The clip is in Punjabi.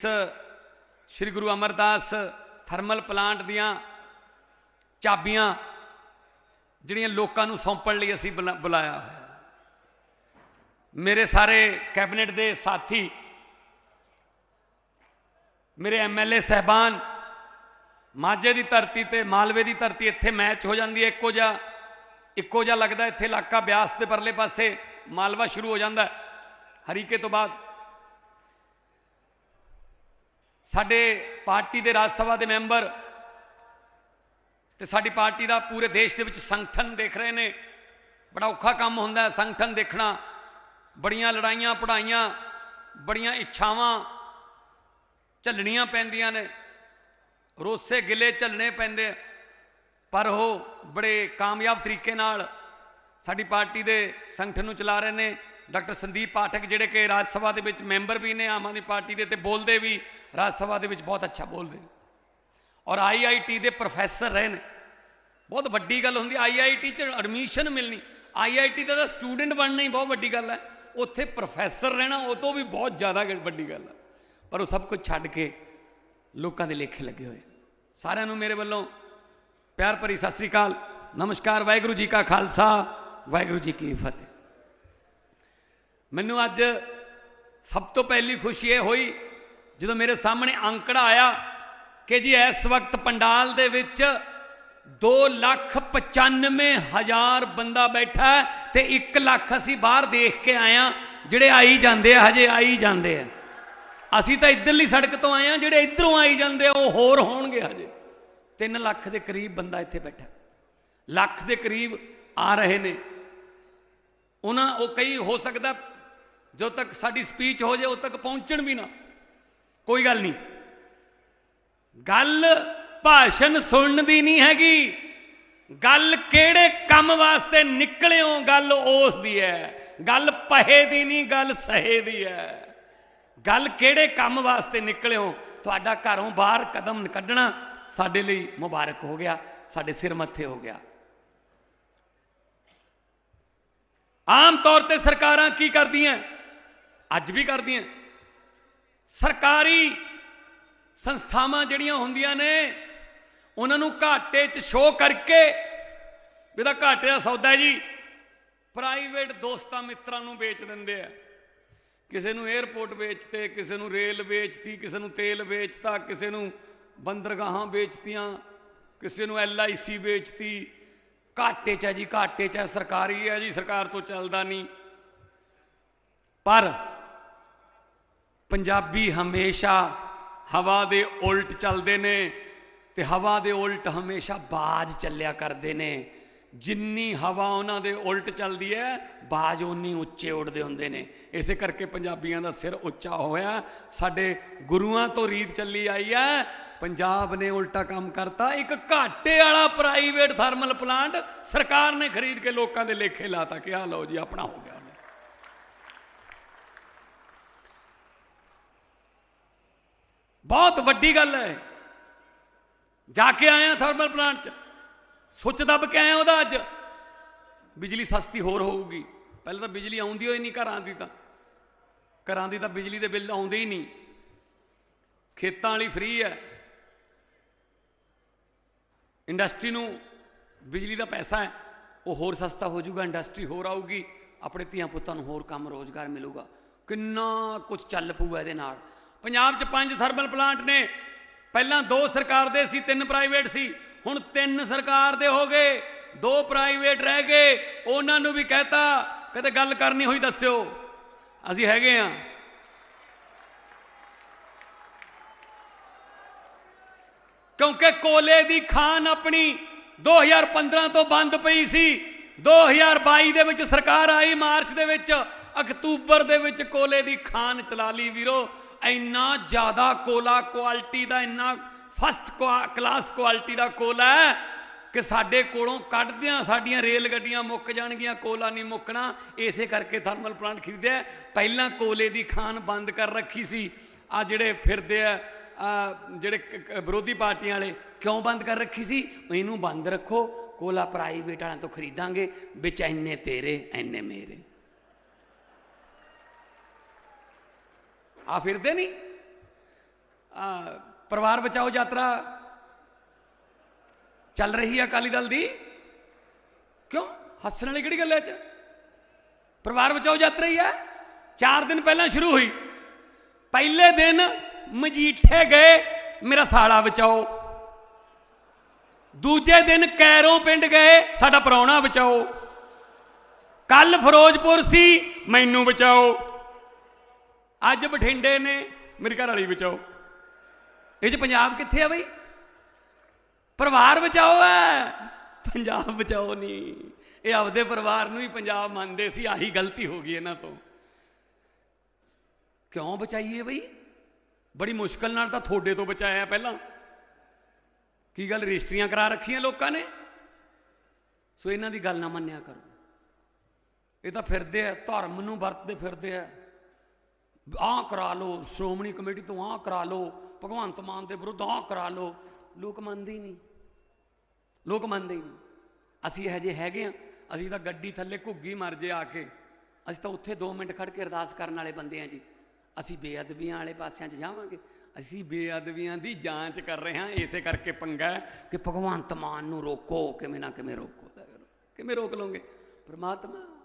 ਸ੍ਰੀ ਗੁਰੂ ਅਮਰਦਾਸ ਥਰਮਲ ਪਲਾਂਟ ਦੀਆਂ ਚਾਬੀਆਂ ਜਿਹੜੀਆਂ ਲੋਕਾਂ ਨੂੰ ਸੌਂਪਣ ਲਈ ਅਸੀਂ ਬੁਲਾ- ਬੁਲਾਇਆ ਹੋਇਆ ਮੇਰੇ ਸਾਰੇ ਕੈਬਨਿਟ ਦੇ ਸਾਥੀ, ਮੇਰੇ ਐਮਐਲਏ ਸਹਿਬਾਨ, ਮਾਝੇ ਦੀ ਧਰਤੀ ਤੇ ਮਾਲਵੇ ਦੀ ਧਰਤੀ ਇੱਥੇ ਮੈਚ ਹੋ ਜਾਂਦੀ ਹੈ, ਇੱਕੋ ਜਿਹਾ ਇੱਕੋ ਜਿਹਾ ਲੱਗਦਾ, ਇੱਥੇ ਇਲਾਕਾ ਬਿਆਸ ਦੇ ਪਰਲੇ ਪਾਸੇ ਮਾਲਵਾ ਸ਼ੁਰੂ ਹੋ ਜਾਂਦਾ ਹਰੀਕੇ ਤੋਂ ਬਾਅਦ ਸਾਡੇ ਪਾਰਟੀ ਦੇ ਰਾਜ ਸਭਾ ਦੇ ਮੈਂਬਰ ਤੇ ਸਾਡੀ ਪਾਰਟੀ ਦਾ ਪੂਰੇ ਦੇਸ਼ ਦੇ ਵਿੱਚ ਸੰਗਠਨ ਦੇਖ ਰਹੇ ਨੇ। ਬੜਾ ਔਖਾ ਕੰਮ ਹੁੰਦਾ ਹੈ ਸੰਗਠਨ ਦੇਖਣਾ। ਬੜੀਆਂ ਲੜਾਈਆਂ ਪੜਾਈਆਂ ਬੜੀਆਂ ਇੱਛਾਵਾਂ ਝੱਲਣੀਆਂ ਪੈਂਦੀਆਂ ਨੇ। ਰੋਸੇ ਗਿਲੇ ਝੱਲਣੇ ਪੈਂਦੇ ਪਰ ਉਹ ਬੜੇ ਕਾਮਯਾਬ ਤਰੀਕੇ ਨਾਲ ਸਾਡੀ ਪਾਰਟੀ ਦੇ ਸੰਗਠਨ ਨੂੰ ਚਲਾ ਰਹੇ ਨੇ। ਡਾਕਟਰ ਸੰਦੀਪ ਪਾਠਕ ਜਿਹੜੇ ਕਿ ਰਾਜ ਸਭਾ ਦੇ ਵਿੱਚ ਮੈਂਬਰ ਵੀ ਨੇ, ਆਮ ਆਦਮੀ ਪਾਰਟੀ ਦੇ ਤੇ ਬੋਲਦੇ ਵੀ, ਰਾਜ ਸਭਾ ਦੇ ਵਿੱਚ ਬਹੁਤ ਅੱਛਾ ਬੋਲਦੇ ਨੇ। ਔਰ ਆਈਆਈਟੀ ਦੇ ਪ੍ਰੋਫੈਸਰ ਰਹੇ ਨੇ। ਬਹੁਤ ਵੱਡੀ ਗੱਲ ਹੁੰਦੀ ਆਈਆਈਟੀ ਚ ਐਡਮਿਸ਼ਨ ਮਿਲਣੀ। ਆਈਆਈਟੀ ਦਾ ਤਾਂ ਸਟੂਡੈਂਟ ਬਣਨਾ ਹੀ ਬਹੁਤ ਵੱਡੀ ਗੱਲ ਹੈ। ਉੱਥੇ ਪ੍ਰੋਫੈਸਰ ਰਹਿਣਾ, ਉਹ ਤੋਂ ਵੀ ਬਹੁਤ ਜ਼ਿਆਦਾ ਵੱਡੀ ਗੱਲ ਹੈ। ਪਰ ਉਹ ਸਭ ਕੁਝ ਛੱਡ ਕੇ ਲੋਕਾਂ ਦੇ ਲੇਖੇ ਲੱਗੇ ਹੋਏ ਸਾਰਿਆਂ ਨੂੰ ਮੇਰੇ ਵੱਲੋਂ ਪਿਆਰ ਭਰੀ ਸਤਿ ਸ੍ਰੀ ਅਕਾਲ। ਨਮਸਕਾਰ, ਵਾਹਿਗੁਰੂ ਜੀ ਕਾ ਖਾਲਸਾ, ਵਾਹਿਗੁਰੂ ਜੀ ਕੀ ਫਤਿਹ। ਮੈਨੂੰ ਅੱਜ ਸਭ ਤੋਂ ਪਹਿਲੀ ਖੁਸ਼ੀ ਇਹ ਹੋਈ, ਜਦੋਂ ਮੇਰੇ ਸਾਹਮਣੇ ਅੰਕੜਾ ਆਇਆ ਕਿ ਜੀ ਇਸ ਵਕਤ ਪੰਡਾਲ ਦੇ ਵਿੱਚ 2 ਲੱਖ 95 ਹਜ਼ਾਰ ਬੰਦਾ ਬੈਠਾ ਹੈ ਤੇ 1 ਲੱਖ ਅਸੀਂ ਬਾਹਰ ਦੇਖ ਕੇ ਆਏ ਹਾਂ, ਜਿਹੜੇ ਆਈ ਜਾਂਦੇ ਆ, ਹਜੇ ਆਈ ਜਾਂਦੇ ਆ। ਅਸੀਂ ਤਾਂ ਇੱਧਰਲੀ ਸੜਕ ਤੋਂ ਆਏ ਹਾਂ, ਜਿਹੜੇ ਇੱਧਰੋਂ ਆਈ ਜਾਂਦੇ ਆ, ਉਹ ਹੋਰ ਹੋਣਗੇ ਹਜੇ। 3 ਲੱਖ ਦੇ ਕਰੀਬ ਬੰਦਾ ਇੱਥੇ ਬੈਠਾ ਲੱਖ ਦੇ ਕਰੀਬ ਆ ਰਹੇ ਨੇ। ਉਹਨਾਂ, ਉਹ ਕਈ, ਹੋ ਸਕਦਾ ਜਦੋਂ ਤੱਕ ਸਾਡੀ ਸਪੀਚ ਹੋ ਜਾਏ ਉਦੋਂ ਤੱਕ ਪਹੁੰਚਣ ਵੀ ਨਾ। ਕੋਈ ਗੱਲ ਨਹੀਂ। ਗੱਲ ਭਾਸ਼ਣ ਸੁਣਨ ਦੀ ਨਹੀਂ ਹੈਗੀ। ਗੱਲ ਕਿਹੜੇ ਕੰਮ ਵਾਸਤੇ ਨਿਕਲਿਓ, ਗੱਲ ਉਸ ਦੀ ਹੈ ਗੱਲ ਪਹੇ ਦੀ ਨਹੀਂ, ਗੱਲ ਸਹੇ ਦੀ ਹੈ ਗੱਲ ਕਿਹੜੇ ਕੰਮ ਵਾਸਤੇ ਨਿਕਲਿਓ, ਤੁਹਾਡਾ ਘਰੋਂ ਬਾਹਰ ਕਦਮ ਕੱਢਣਾ ਸਾਡੇ ਲਈ ਮੁਬਾਰਕ ਹੋ ਗਿਆ, ਸਾਡੇ ਸਿਰ ਮੱਥੇ ਹੋ ਗਿਆ। ਆਮ ਤੌਰ ਤੇ ਸਰਕਾਰਾਂ ਕੀ ਕਰਦੀਆਂ? ਅੱਜ ਵੀ ਕਰਦੀਆਂ। ਸਰਕਾਰੀ ਸੰਸਥਾਵਾਂ ਜਿਹੜੀਆਂ ਹੁੰਦੀਆਂ ਨੇ, ਉਹਨਾਂ ਨੂੰ ਘਾਟੇ 'ਚ ਸ਼ੋਅ ਕਰਕੇ, ਵੀ ਇਹਦਾ ਘਾਟੇ ਦਾ ਸੌਦਾ ਜੀ। ਪ੍ਰਾਈਵੇਟ ਦੋਸਤਾਂ ਮਿੱਤਰਾਂ ਨੂੰ ਵੇਚ ਦਿੰਦੇ ਆ। ਕਿਸੇ ਨੂੰ 에ਅਰਪੋਰਟ ਵੇਚਤੇ, ਕਿਸੇ ਨੂੰ ਰੇਲ ਵੇਚਤੀ, ਕਿਸੇ ਨੂੰ ਤੇਲ ਵੇਚਤਾ, ਕਿਸੇ ਨੂੰ ਬੰਦਰਗਾਹਾਂ ਵੇਚਤੀਆਂ, ਕਿਸੇ ਨੂੰ ਐਲਆਈਸੀ ਵੇਚਤੀ। ਘਾਟੇ 'ਚ ਹੈ ਜੀ, ਘਾਟੇ 'ਚ ਹੈ। ਸਰਕਾਰੀ ਹੈ ਜੀ, ਸਰਕਾਰ ਤੋਂ ਚੱਲਦਾ ਨਹੀਂ। ਪਰ ਪੰਜਾਬੀ ਹਮੇਸ਼ਾ ਹਵਾ ਦੇ ਉਲਟ ਚੱਲਦੇ ਨੇ ਤੇ ਹਵਾ ਦੇ ਉਲਟ ਹਮੇਸ਼ਾ ਬਾਜ ਚੱਲਿਆ ਕਰਦੇ ਨੇ। ਜਿੰਨੀ ਹਵਾ ਉਹਨਾਂ ਦੇ ਉਲਟ ਚੱਲਦੀ ਹੈ, ਬਾਜ ਉਨੀ ਉੱਚੇ ਉੱਡਦੇ ਹੁੰਦੇ ਨੇ। ਇਸੇ ਕਰਕੇ ਪੰਜਾਬੀਆਂ ਦਾ ਸਿਰ ਉੱਚਾ ਹੋਇਆ। ਸਾਡੇ ਗੁਰੂਆਂ ਤੋਂ ਰੀਤ ਚੱਲੀ ਆਈ ਹੈ। ਪੰਜਾਬ ਨੇ ਉਲਟਾ ਕੰਮ ਕਰਤਾ। ਇੱਕ ਘਾਟੇ ਵਾਲਾ ਪ੍ਰਾਈਵੇਟ ਥਰਮਲ ਪਲਾਂਟ ਸਰਕਾਰ ਨੇ ਖਰੀਦ ਕੇ ਲੋਕਾਂ ਦੇ ਲੇਖੇ ਲਾਤਾ ਕਿ ਆ ਲਓ ਜੀ, ਆਪਣਾ ਹੋ ਗਿਆ। ਬਹੁਤ ਵੱਡੀ ਗੱਲ ਹੈ। ਜਾ ਕੇ ਆਇਆ ਥਰਮਲ ਪਲਾਂਟ 'ਚ। ਸੁੱਚ ਦੱਬ ਕੇ ਆਇਆ ਉਹਦਾ ਅੱਜ। ਬਿਜਲੀ ਸਸਤੀ ਹੋਰ ਹੋਊਗੀ। ਪਹਿਲਾਂ ਤਾਂ ਬਿਜਲੀ ਆਉਂਦੀ ਹੋਈ ਨਹੀਂ ਘਰਾਂ ਦੀ ਤਾਂ। ਘਰਾਂ ਦੀ ਤਾਂ ਬਿਜਲੀ ਦੇ ਬਿੱਲ ਆਉਂਦੇ ਹੀ ਨਹੀਂ। ਖੇਤਾਂ ਵਾਲੀ ਫ੍ਰੀ ਹੈ। ਇੰਡਸਟਰੀ ਨੂੰ ਬਿਜਲੀ ਦਾ ਪੈਸਾ ਹੈ। ਉਹ ਹੋਰ ਸਸਤਾ ਹੋ ਜਾਊਗਾ ਇੰਡਸਟਰੀ ਹੋਰ ਆਊਗੀ। ਆਪਣੇ ਧੀਆਂ ਪੁੱਤਾਂ ਨੂੰ ਹੋਰ ਕੰਮ ਰੋਜ਼ਗਾਰ ਮਿਲੂਗਾ। ਕਿੰਨਾ ਕੁਝ ਚੱਲ ਪਊਗਾ ਇਹਦੇ ਨਾਲ। ਪੰਜਾਬ 'ਚ ਪੰਜ ਥਰਮਲ ਪਲਾਂਟ ਨੇ। ਪਹਿਲਾਂ ਦੋ ਸਰਕਾਰ ਦੇ ਸੀ, ਤਿੰਨ ਪ੍ਰਾਈਵੇਟ ਸੀ। ਹੁਣ ਤਿੰਨ ਸਰਕਾਰ ਦੇ ਹੋ ਗਏ। ਦੋ ਪ੍ਰਾਈਵੇਟ ਰਹਿ ਗਏ। ਉਹਨਾਂ ਨੂੰ ਵੀ ਕਹਤਾ, ਕਦੇ ਗੱਲ ਕਰਨੀ ਹੋਈ ਦੱਸਿਓ। ਅਸੀਂ ਹੈਗੇ ਆ ਕਿਉਂਕਿ ਕੋਲੇ ਦੀ ਖਾਨ ਆਪਣੀ 2015 ਤੋਂ ਬੰਦ ਪਈ ਸੀ। 2022 ਦੇ ਵਿੱਚ ਸਰਕਾਰ ਆਈ, ਮਾਰਚ ਦੇ ਵਿੱਚ, ਅਕਤੂਬਰ ਦੇ ਵਿੱਚ ਕੋਲੇ ਦੀ ਖਾਨ ਚਲਾ ਲਈ ਵੀਰੋ। ਇੰਨਾ ਜ਼ਿਆਦਾ ਕੋਲਾ ਕੁਆਲਿਟੀ ਦਾ, ਇੰਨਾ ਫਸਟ ਕਲਾਸ ਕੁਆਲਿਟੀ ਦਾ ਕੋਲਾ ਹੈ ਕਿ ਸਾਡੇ ਕੋਲੋਂ ਕੱਢਦਿਆਂ ਸਾਡੀਆਂ ਰੇਲ ਗੱਡੀਆਂ ਮੁੱਕ ਜਾਣਗੀਆਂ, ਕੋਲਾ ਨਹੀਂ ਮੁੱਕਣਾ। ਇਸੇ ਕਰਕੇ ਥਰਮਲ ਪਲਾਂਟ ਖਰੀਦਿਆ ਪਹਿਲਾਂ ਕੋਲੇ ਦੀ ਖਾਨ ਬੰਦ ਕਰ ਰੱਖੀ ਸੀ। ਆ ਜਿਹੜੇ ਫਿਰਦੇ ਆ ਜਿਹੜੇ ਵਿਰੋਧੀ ਪਾਰਟੀਆਂ ਵਾਲੇ ਕਿਉਂ ਬੰਦ ਕਰ ਰੱਖੀ ਸੀ? ਇਹਨੂੰ ਬੰਦ ਰੱਖੋ। ਕੋਲਾ ਪ੍ਰਾਈਵੇਟ ਵਾਲਿਆਂ ਤੋਂ ਖਰੀਦਾਂਗੇ। ਵਿੱਚ ਐਨੇ ਤੇਰੇ ਐਨੇ ਮੇਰੇ। ਆ ਫਿਰਦੇ ਨਹੀਂ ਆ, ਪਰਿਵਾਰ ਬਚਾਓ ਯਾਤਰਾ ਚੱਲ ਰਹੀ ਹੈ ਅਕਾਲੀ ਦਲ ਦੀ। ਕਿਉਂ? ਹੱਸਣ ਵਾਲੀ ਕਿਹੜੀ ਗੱਲ ਹੈ ਚ? ਪਰਿਵਾਰ ਬਚਾਓ ਯਾਤਰਾ ਹੀ ਹੈ 4 ਦਿਨ ਪਹਿਲਾਂ ਸ਼ੁਰੂ ਹੋਈ। ਪਹਿਲੇ ਦਿਨ ਮਜੀਠੇ ਗਏ ਮੇਰਾ ਸਾਲਾ ਬਚਾਓ। ਦੂਜੇ ਦਿਨ ਕੈਰੋਂ ਪਿੰਡ ਗਏ ਸਾਡਾ ਪ੍ਰਾਹੁਣਾ ਬਚਾਓ। ਕੱਲ ਫਿਰੋਜ਼ਪੁਰ ਸੀ ਮੈਨੂੰ ਬਚਾਓ। ਅੱਜ ਬਠਿੰਡੇ ਨੇ, ਮੇਰੇ ਘਰ ਵਾਲੀ ਬਚਾਓ। ਇਹ ਚ ਪੰਜਾਬ ਕਿੱਥੇ ਆ ਬਈ? ਪਰਿਵਾਰ ਬਚਾਓ ਹੈ ਪੰਜਾਬ ਬਚਾਓ ਨਹੀਂ ਇਹ ਆਪਦੇ ਪਰਿਵਾਰ ਨੂੰ ਹੀ ਪੰਜਾਬ ਮੰਨਦੇ ਸੀ, ਆਹੀ ਗਲਤੀ ਹੋ ਗਈ ਇਹਨਾਂ ਤੋਂ। ਕਿਉਂ ਬਚਾਈਏ ਬਈ? ਬੜੀ ਮੁਸ਼ਕਲ ਨਾਲ ਤਾਂ ਤੁਹਾਡੇ ਤੋਂ ਬਚਾਇਆ ਪਹਿਲਾਂ। ਕੀ ਗੱਲ ਰਜਿਸਟਰੀਆਂ ਕਰਾ ਰੱਖੀਆਂ ਲੋਕਾਂ ਨੇ? ਸੋ ਇਹਨਾਂ ਦੀ ਗੱਲ ਨਾ ਮੰਨਿਆ ਕਰੋ। ਇਹ ਤਾਂ ਫਿਰਦੇ ਆ, ਧਰਮ ਨੂੰ ਵਰਤਦੇ ਫਿਰਦੇ ਆ। ਆਹ ਕਰਾ ਲਓ, ਸ਼੍ਰੋਮਣੀ ਕਮੇਟੀ ਤੋਂ ਆਹ ਕਰਾ ਲਓ, ਭਗਵੰਤ ਮਾਨ ਦੇ ਵਿਰੁੱਧ ਆਹ ਕਰਾ ਲਓ। ਲੋਕ ਮੰਨਦੇ ਹੀ ਨਹੀਂ। ਲੋਕ ਮੰਨਦੇ ਹੀ ਨਹੀਂ। ਅਸੀਂ ਇਹ ਜੇ ਹੈਗੇ ਆ ਅਸੀਂ ਤਾਂ ਗੱਡੀ ਥੱਲੇ ਘੁੱਗੀ ਮਰ ਜੇ ਆ ਕੇ। ਅਸੀਂ ਤਾਂ ਉੱਥੇ 2 ਮਿੰਟ ਖੜ ਕੇ ਅਰਦਾਸ ਕਰਨ ਵਾਲੇ ਬੰਦੇ ਆ ਜੀ। ਅਸੀਂ ਬੇਅਦਬੀਆਂ ਵਾਲੇ ਪਾਸਿਆਂ 'ਚ ਜਾਵਾਂਗੇ। ਅਸੀਂ ਬੇਅਦਬੀਆਂ ਦੀ ਜਾਂਚ ਕਰ ਰਹੇ ਹਾਂ, ਇਸੇ ਕਰਕੇ ਪੰਗਾ ਕਿ ਭਗਵੰਤ ਮਾਨ ਨੂੰ ਰੋਕੋ, ਕਿਵੇਂ ਨਾ ਕਿਵੇਂ ਰੋਕੋ। ਕਿਵੇਂ ਰੋਕ ਲਓਗੇ? ਪਰਮਾਤਮਾ।